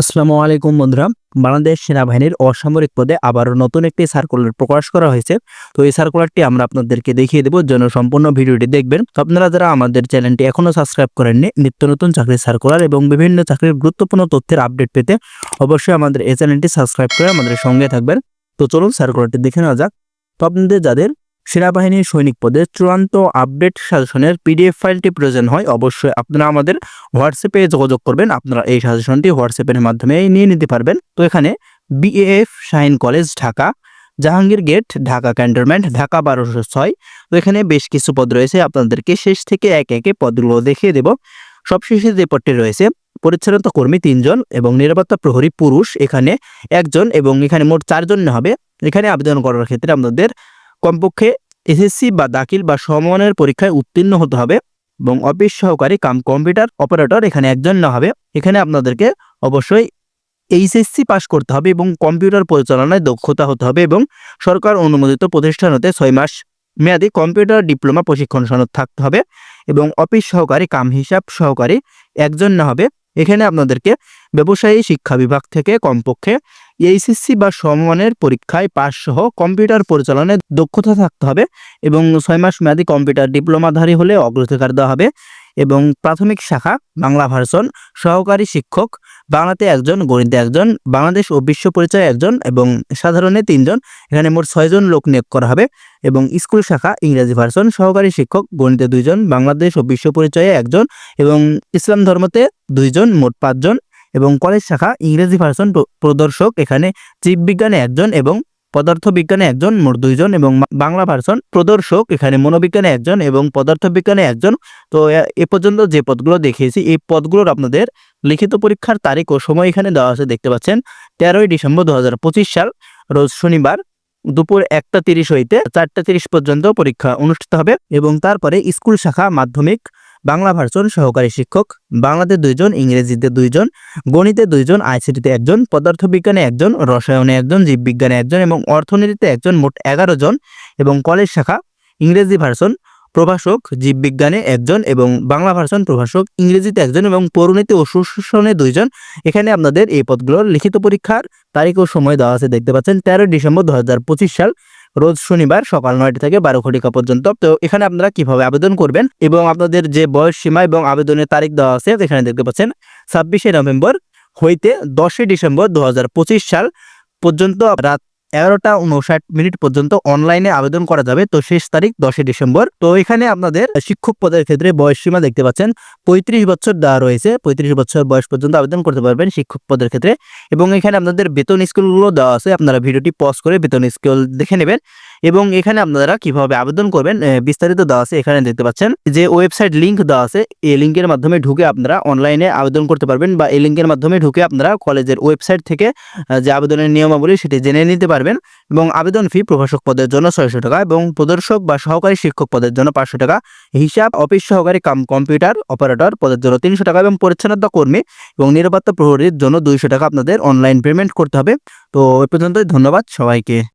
আসসালামু আলাইকুম বন্ধুরা। বাংলাদেশ সেনাবাহিনীর অসামরিক পদে আবারও নতুন একটি সার্কুলার প্রকাশ করা হয়েছে। তো এই সার্কুলারটি আমরা আপনাদেরকে দেখিয়ে দেবো, যেন সম্পূর্ণ ভিডিওটি দেখবেন। আপনারা যারা আমাদের চ্যানেলটি এখনও সাবস্ক্রাইব করেননি, নিত্য নতুন চাকরির সার্কুলার এবং বিভিন্ন চাকরির গুরুত্বপূর্ণ তথ্যের আপডেট পেতে অবশ্যই আমাদের এই চ্যানেলটি সাবস্ক্রাইব করে আমাদের সঙ্গে থাকবেন। তো চলুন সার্কুলারটি দেখে নেওয়া যাক। তো আপনাদের যাদের সেনাবাহিনীর সৈনিক পদের চূড়ান্ত আপডেট সাজেশনের পিডিএফ ফাইলটি প্রয়োজন হয়, অবশ্যই আপনারা আমাদের হোয়াটসঅ্যাপে যোগাযোগ করবেন। আপনারা এই সাজেশনটি হোয়াটসঅ্যাপের মাধ্যমে নিয়ে নিতে পারবেন। তো এখানে BAF Shaheen college Dhaka, Jahangir gate, Dhaka cantonment, Dhaka বারোশো ছয়। তো এখানে বেশ কিছু পদ রয়েছে, আপনাদেরকে শেষ থেকে একে একে পদগুলো দেখিয়ে দেব। সবশেষে যে পদটি রয়েছে পরিচ্ছন্নতা কর্মী তিনজন এবং নিরাপত্তা প্রহরী পুরুষ, এখানে একজন এবং এখানে মোট চারজন হবে। এখানে আবেদন করার ক্ষেত্রে আপনাদের কমপক্ষে এসএসসি বা দাখিল বা সমমানের পরীক্ষায় উত্তীর্ণ হতে হবে এবং অফিস সহকারী কাম কম্পিউটার অপারেটর এখানে একজন না হবে। এখানে আপনাদেরকে অবশ্যই এইচএসসি পাস করতে হবে এবং কম্পিউটার পরিচালনায় দক্ষতা হতে হবে এবং সরকার অনুমোদিত প্রতিষ্ঠান হতে ছয় মাস মেয়াদি কম্পিউটার ডিপ্লোমা প্রশিক্ষণ সনদ থাকতে হবে এবং অফিস সহকারী কাম হিসাব সহকারী একজন না হবে। এখানে আপনাদেরকে ব্যবসায়ী শিক্ষা বিভাগ থেকে কমপক্ষে এইচএসসি বা সমমানের পরীক্ষায় পাস সহ কম্পিউটার পরিচালনায় দক্ষতা থাকতে হবে এবং ছয় মাস মেয়াদী কম্পিউটার ডিপ্লোমাধারী হলে অগ্রাধিকার দেওয়া হবে এবং প্রাথমিক শাখা, বাংলা ভার্সন, সহকারী শিক্ষক, বাংলাতে একজন, গণিতে একজন, বাংলাদেশ ও বিশ্ব পরিচয় একজন এবং সাধারণে তিনজন। এখানে মোট ছয়জন লোক নিয়োগ করা হবে এবং স্কুল শাখা, ইংরেজি ভার্সন, সহকারী শিক্ষক, গণিতে দুইজন, বাংলাদেশ ও বিশ্ব পরিচয়ে একজন এবং ইসলাম ধর্মতে দুইজন, মোট পাঁচজন এবং কলেজ শাখা ইংরেজি ভার্সন প্রদর্শক এখানে জীববিজ্ঞানে একজন এবং পদার্থ বিজ্ঞানে একজন, মোট দুইজন এবং বাংলা ভার্সন প্রদর্শক এখানে মনোবিজ্ঞানে একজন এবং পদার্থ বিজ্ঞানে একজন। তো এ- এ পর্যন্ত যে পদগুলো দেখিয়েছি, এই পদগুলোর আপনাদের লিখিত পরীক্ষার তারিখ ও সময় এখানে দেওয়া আছে, দেখতে পাচ্ছেন। তেরোই ডিসেম্বর দু হাজার পঁচিশ সাল, রোজ শনিবার দুপুর একটা তিরিশ হইতে চারটা তিরিশ পর্যন্ত পরীক্ষা অনুষ্ঠিত হবে এবং তারপরে স্কুল শাখা মাধ্যমিক বাংলা ভার্সন সহকারী শিক্ষক, বাংলাতে দুইজন, ইংরেজিতে দুইজন, গণিতে দুইজন, আইসিটিতে একজন, পদার্থবিজ্ঞানে একজন, রসায়নে একজন, জীববিজ্ঞানে একজন এবং অর্থনীতিতে একজন মোট এগারো জন এবং কলেজ শাখা, ইংরেজি ভার্সন প্রভাষক, জীববিজ্ঞানে একজন এবং বাংলা ভার্সন প্রভাষক, ইংরেজিতে একজন এবং পরিণতি ও সুশাসনে দুইজন। এখানে আপনাদের এই পদগুলোর লিখিত পরীক্ষার তারিখ ও সময় দেওয়া আছে, দেখতে পাচ্ছেন তেরোই ডিসেম্বর দু হাজার পঁচিশ সাল। রোজ শনিবার সকাল নয়টা থেকে বারো ঘটিকা পর্যন্ত। তো এখানে আপনারা কীভাবে আবেদন করবেন এবং আপনাদের যে বয়স সীমা এবং আবেদনের তারিখ দেওয়া আছে এখানে দেখতে পাচ্ছেন ছাব্বিশে নভেম্বর হইতে দশই ডিসেম্বর দু হাজার পঁচিশ সাল পর্যন্ত রাত এগারোটা উনষাট মিনিট পর্যন্ত অনলাইনে আবেদন করা যাবে, তো শেষ তারিখ দশই ডিসেম্বর। তো এখানে আপনাদের শিক্ষক পদের ক্ষেত্রে বয়স সীমা দেখতে পাচ্ছেন, পঁয়ত্রিশ বছর দেওয়া রয়েছে, পঁয়ত্রিশ বছর বয়স পর্যন্ত আবেদন করতে পারবেন শিক্ষক পদের ক্ষেত্রে। এবং এখানে আপনাদের বেতন স্কেলগুলো দেওয়া আছে, আপনারা ভিডিওটি পজ করে বেতন স্কেল দেখে নেবেন। এবং এখানে আপনারা কীভাবে আবেদন করবেন বিস্তারিত দেওয়া আছে এখানে দেখতে পাচ্ছেন, যে ওয়েবসাইট লিঙ্ক দেওয়া আছে, এই লিঙ্কের মাধ্যমে ঢুকে আপনারা অনলাইনে আবেদন করতে পারবেন বা এই লিঙ্কের মাধ্যমে ঢুকে আপনারা কলেজের ওয়েবসাইট থেকে যে আবেদনের নিয়মাবলী সেটি জেনে নিতে পারবেন এবং আবেদন ফি প্রভাষক পদের জন্য ছয়শো টাকা এবং প্রদর্শক বা সহকারী শিক্ষক পদের জন্য পাঁচশো টাকা। হিসাব অফিস সহকারী কাম কম্পিউটার অপারেটর পদের জন্য তিনশো টাকা এবং পরিচ্ছন্নতা কর্মী এবং নিরাপত্তা প্রহরীর জন্য দুইশো টাকা আপনাদের অনলাইন পেমেন্ট করতে হবে। তো এ পর্যন্তই, ধন্যবাদ সবাইকে।